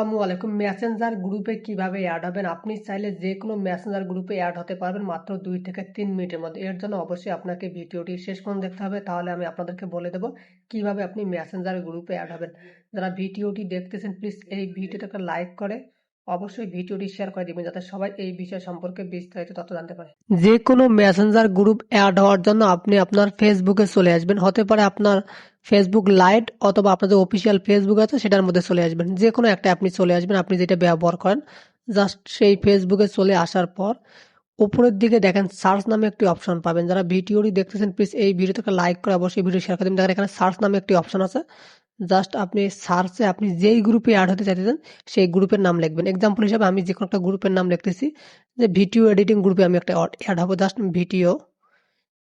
আসসালামু আলাইকুম। মেসেঞ্জার গ্রুপে কীভাবে অ্যাড হবেন? আপনি চাইলে যে কোনো মেসেঞ্জার গ্রুপে অ্যাড হতে পারবেন মাত্র দুই থেকে তিন মিনিটের মধ্যে। এর জন্য অবশ্যই আপনাকে ভিডিওটি শেষ পর্যন্ত দেখতে হবে। তাহলে আমি আপনাদেরকে বলে দেবো কীভাবে আপনি মেসেঞ্জার গ্রুপে অ্যাড হবেন। যারা ভিডিওটি দেখতেছেন প্লিজ এই ভিডিওটাকে লাইক করে অবশ্যই ভিডিওটি শেয়ার করে দিবেন যাতে সবাই এই বিষয় সম্পর্কে বিস্তারিত তথ্য জানতে পারে। যে কোনো মেসেঞ্জার গ্রুপ অ্যাড হওয়ার জন্য আপনি আপনার ফেসবুকে চলে আসবেন। হতে পারে আপনার ফেসবুক লাইট অথবা আপনাদের অফিসিয়াল ফেসবুক আছে, সেটার মধ্যে চলে আসবেন। যে কোনো একটা আপনি চলে আসবেন, আপনি যেটা ব্যবহার করেন জাস্ট সেই ফেসবুকে চলে আসার পর, উপরের দিকে দেখেন সার্চ নামে একটি অপশন পাবেন। যারা ভিডিওটি দেখতেছেন প্লিজ এই ভিডিওটাকে লাইক করে অবশ্যই ভিডিও শেয়ার করে দেখেন এখানে সার্চ নামে একটি অপশন আছে। জাস্ট আপনি সার্চে আপনি যেই গ্রুপে অ্যাড হতে চাইতেছেন, সেই গ্রুপের নাম লিখবেন। এক্সাম্পল হিসাবে আমি যে কোনো একটা গ্রুপের নাম লিখতেছি, যে ভিডিও এডিটিং গ্রুপে আমি একটা অ্যাড হব। Just video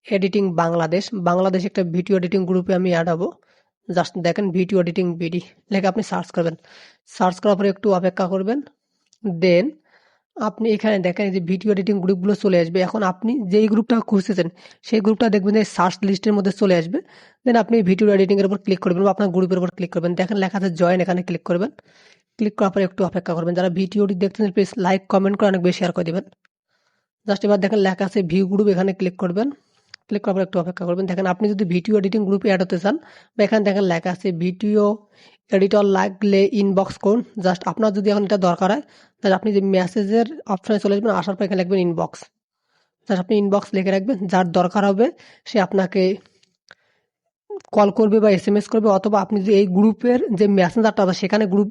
editing Bangladesh Bangladesh একটা ভিডিও এডিটিং গ্রুপে আমি অ্যাড হব। জাস্ট দেখেন ভিডিও এডিটিং বিডি লেখা আপনি সার্চ করবেন। সার্চ করার পরে একটু অপেক্ষা করবেন। দেন আপনি এখানে দেখেন যে ভিডিও এডিটিং গ্রুপগুলো চলে আসবে। এখন আপনি যেই গ্রুপটা খুঁজতেছেন, সেই গ্রুপটা দেখবেন যে সার্চ লিস্টের মধ্যে চলে আসবে। দেন আপনি ভিডিও এডিটিং এর উপর ক্লিক করবেন বা আপনার গ্রুপের উপর ক্লিক করবেন। দেখেন লেখা আছে জয়েন এখানে ক্লিক করবেন। ক্লিক করার পরে একটু অপেক্ষা করবেন। যারা ভিডিওটি দেখতেছেন প্লিজ লাইক কমেন্ট করে অনেক বেশি শেয়ার করে দিবেন। জাস্ট এবার দেখেন লেখা আছে ভিউ গ্রুপ এখানে ক্লিক করবেন। ক্লিক করার একটু অপেক্ষা করবেন। দেখেন, আপনি যদি ভিডিও এডিটিং গ্রুপে অ্যাড হতে চান, বা এখানে দেখেন লেখা আছে, ভিডিও এডিটর লাগলে ইনবক্স করুন। জাস্ট আপনার যদি এখন এটা দরকার হয়, তাহলে আপনি যে মেসেজের অপশানে চলে আসবেন, আসার পর এখানে লিখবেন ইনবক্স জাস্ট আপনি ইনবক্স লিখে রাখবেন, যার দরকার হবে সে আপনাকে কল করবে বা এস এম এস করবে, অথবা আপনি যদি এই গ্রুপের যে মেসেঞ্জারটা আছে, সেখানে গ্রুপ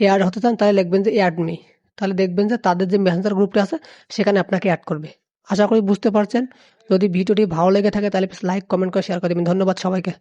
অ্যাড হতে চান, তাহলে লিখবেন যে অ্যাড মি তাহলে দেখবেন যে তাদের যে মেসেঞ্জার গ্রুপটা আছে, সেখানে আপনাকে অ্যাড করবে। আশা করি বুঝতে পারছেন। যদি ভিডিওটি ভালো লেগে থাকে তাহলে প্লিজ লাইক কমেন্ট করে শেয়ার করে দেবেন। ধন্যবাদ সবাইকে।